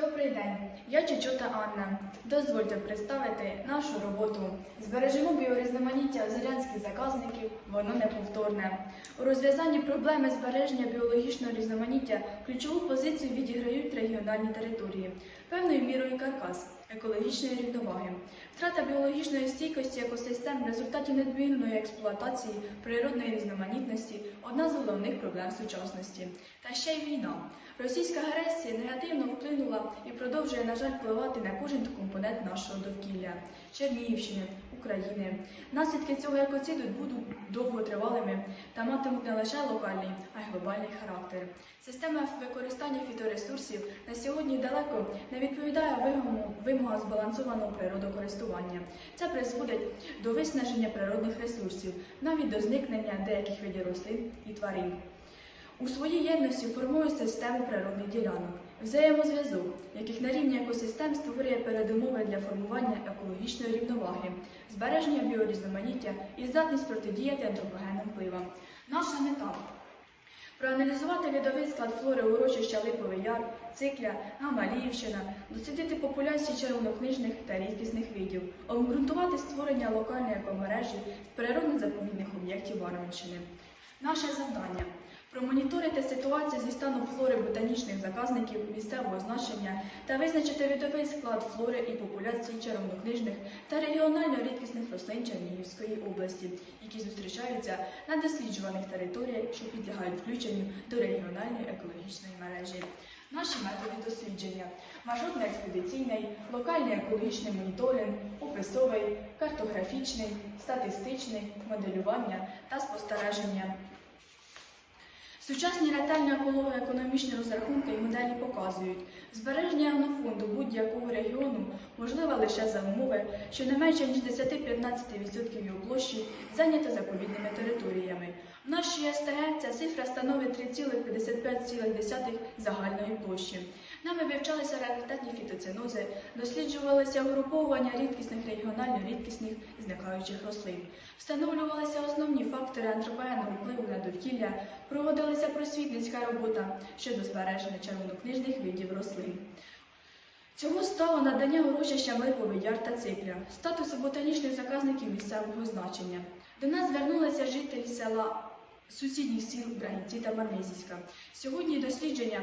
Добрий день, я Чечота Анна. Дозвольте представити нашу роботу. Збережемо біорізноманіття озерянських заказників, воно неповторне. У розв'язанні проблеми збереження біологічного різноманіття ключову позицію відіграють регіональні території, певною мірою каркас екологічної рівноваги. Втрата біологічної стійкості екосистем в результаті надмірної експлуатації природної різноманітності одна з головних проблем сучасності. Та ще й війна. Російська агресія негативно вплинула і продовжує, на жаль, впливати на кожен компонент нашого довкілля Чернігівщини, України. Наслідки цього екоциду будуть довготривалими та матимуть не лише локальний, а й глобальний характер. Система використання фіторесурсів на сьогодні далеко не відповідає вимогам, вимогам збалансованого природокористування. Це призводить до виснаження природних ресурсів, навіть до зникнення деяких видів рослин і тварин. У своїй єдності формує систему природних ділянок, взаємозв'язок, яких на рівні екосистем створює передумови для формування екологічної рівноваги, збереження біорізноманіття і здатність протидіяти антропогенним впливам. Наша мета проаналізувати лідовий склад флори урочища Липовий Яр, цикля, Гамаліївщина, дослідити популяції червонокнижних та рідкісних видів, обґрунтувати створення локальної екомережі з природних заповідних об'єктів Варвинщини. Наше завдання промоніторити ситуацію зі станом флори ботанічних заказників місцевого значення та визначити видовий склад флори і популяції червонокнижних та регіонально рідкісних рослин Чернігівської області, які зустрічаються на досліджуваних територіях, що підлягають включенню до регіональної екологічної мережі. Наші методи дослідження маршрутно-експедиційний, локальний екологічний моніторинг, описовий, картографічний, статистичний, моделювання та спостереження. Сучасні ретельні еколого-економічні розрахунки і моделі показують, збереження агнофонду будь-якого регіону можливе лише за умови, що не менше ніж 10-15% його площі зайнято заповідними територіями. В нашій СТГ ця цифра становить 3,55% загальної площі. Нами вивчалися раритетні фітоцинози, досліджувалися угруповування рідкісних регіонально рідкісних зникаючих рослин, встановлювалися основні фактори антропогенного впливу на довкілля, проводилася просвітницька робота щодо збереження червонокнижних видів рослин. Цього стало надання урочищам Липовий Яр та Цикля, статусу ботанічних заказників місцевого значення. До нас звернулися жителі села сусідніх сіл Брагінці та Мармизівська. Сьогодні дослідження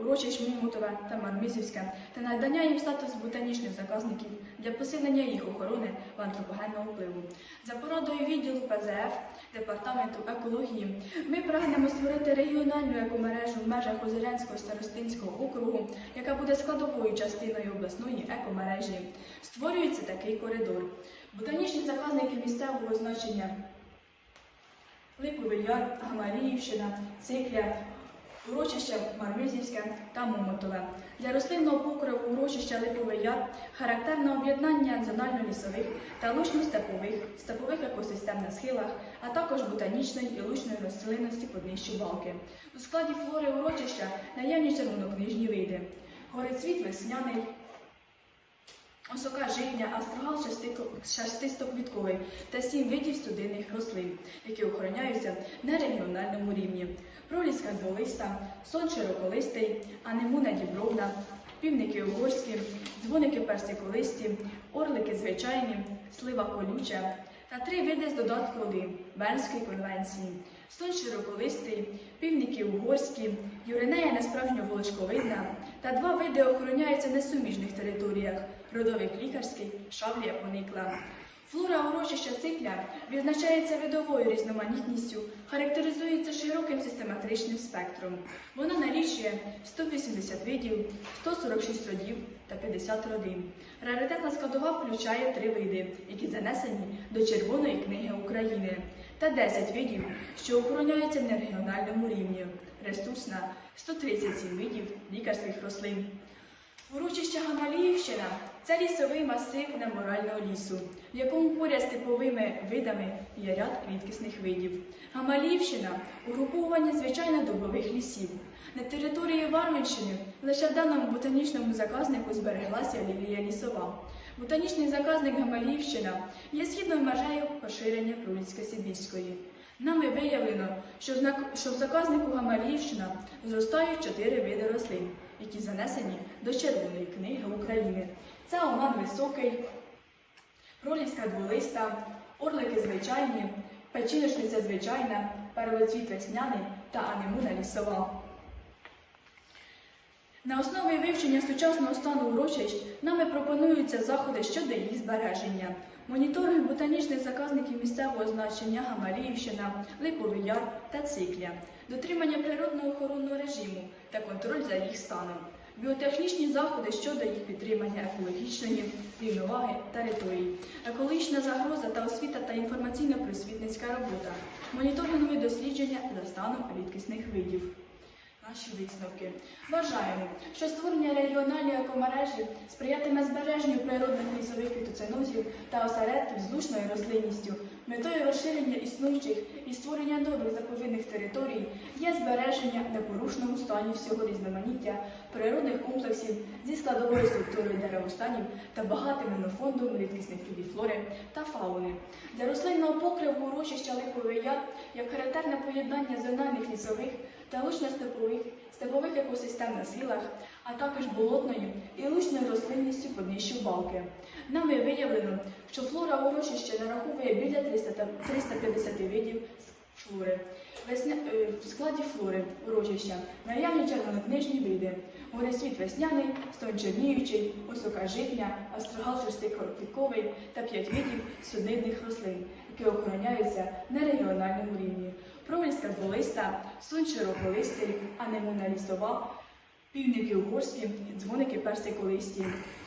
урочищ Момотове та Мармизівське та надання їм статусу ботанічних заказників для посилення їх охорони в антропогенного впливу. За порадою відділу ПЗФ Департаменту екології ми прагнемо створити регіональну екомережу в межах Озерянського старостинського округу, яка буде складовою частиною обласної екомережі. Створюється такий коридор. Ботанічні заказники місцевого значення Липовий Яр, Гамаліївщина, Цикля, урочище Мармизівське та Момотове. Для рослинного покриву урочища Липовий Яр характерне об'єднання зонально-лісових та лучно-степових, степових екосистем на схилах, а також ботанічної і лучної рослинності по балки. У складі флори урочища наявні червонокнижні види. Горецвіт весняний, Осока житня, астрогал шестистоквітковий та сім видів студийних рослин, які охороняються на регіональному рівні. Проліска дволиста, сон широколистий, анемуна дібровна, півники угорські, дзвоники персиколисті, орлики звичайні, слива колюча та три види з додатку один Бернської конвенції. Сон широколистий, півники угорські, юринея несправжньо волочковидна та два види охороняються на суміжних територіях родовик лікарський, шавлія поникла. Флора урочища цикля відзначається видовою різноманітністю, характеризується широким систематичним спектром. Вона налічує 180 видів, 146 родів та 50 родин. Раритетна складова включає три види, які занесені до Червоної книги України, та 10 видів, що охороняються на регіональному рівні. Ресурсна 137 видів лікарських рослин. Урочище Гамаліївщина це лісовий масив неморального лісу, в якому поряд з типовими видами є ряд рідкісних видів. Гамаліївщина угруповування звичайно добових лісів. На території Варвинщини лише в даному ботанічному заказнику збереглася лілія лісова. Ботанічний заказник Гамаліївщина є східною межею поширення Проліцько-Сибірської. Нами виявлено, що в, заказнику Гамаліївщина зростають чотири види рослин, які занесені до Червоної книги України. Це оман високий, проліска дволиста, орлики звичайні, печіночниця звичайна, первоцвіт весняний та анемуна лісова. На основі вивчення сучасного стану урочищ нами пропонуються заходи щодо їх збереження. Моніторинг ботанічних заказників місцевого значення Гамаліївщина, Липовий Яр та Цикля, дотримання природного охоронного режиму та контроль за їх станом, біотехнічні заходи щодо їх підтримання екологічної рівноваги територій, екологічна загроза та освіта та інформаційно-просвітницька робота, моніторингові дослідження за станом рідкісних видів. Наші висновки. Вважаємо, що створення регіональної екомережі сприятиме збереженню природних лісових фітоценозів та осередків з лучною рослинністю. Метою розширення існуючих і створення нових заповідних територій є збереження непорушному стані всього різноманіття природних комплексів зі складовою структурою деревостанів та багатим генофондом рідкісних видів флори та фауни. Для рослинного покриву урочища Липовий Яр як характерне поєднання зональних лісових та лучно-степових степових екосистем на схилах, а також болотною і лучною рослинністю по днищу балки. Нами виявлено, що флора урочища нараховує біля 350 видів флори. Весня... е, В складі флори урочища наявні червонокнижні види. Горисвіт весняний, стон черніючий, осока житня, астрогал шестикорпіковий та п'ять видів суднидних рослин, які охороняються на регіональному рівні. Проліска дволиста, сунь широколистий, анемона лісова, півники угорські, дзвоники персиколисті.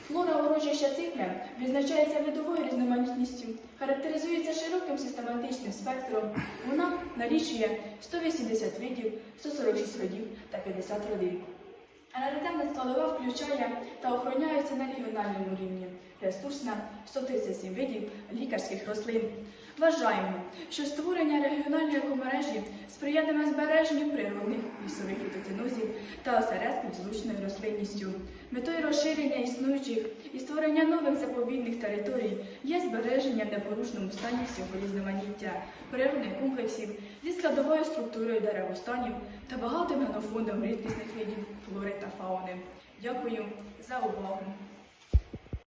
Флора урочища цикля відзначається видовою різноманітністю, характеризується широким систематичним спектром. Вона налічує 180 видів, 146 родів та 50 родин. Раритетна складова включає та охороняється на регіональному рівні. Ресурсна 137 видів лікарських рослин. Вважаємо, що створення регіональної екомережі сприятиме збереженню природних лісових фітоценозів та осередків з рослинністю. Метою розширення існуючих і створення нових заповідних територій є збереження в непорушному стані всього різноманіття природних комплексів зі складовою структурою деревостанів та багатим генофондом рідкісних видів флори та фауни. Дякую за увагу.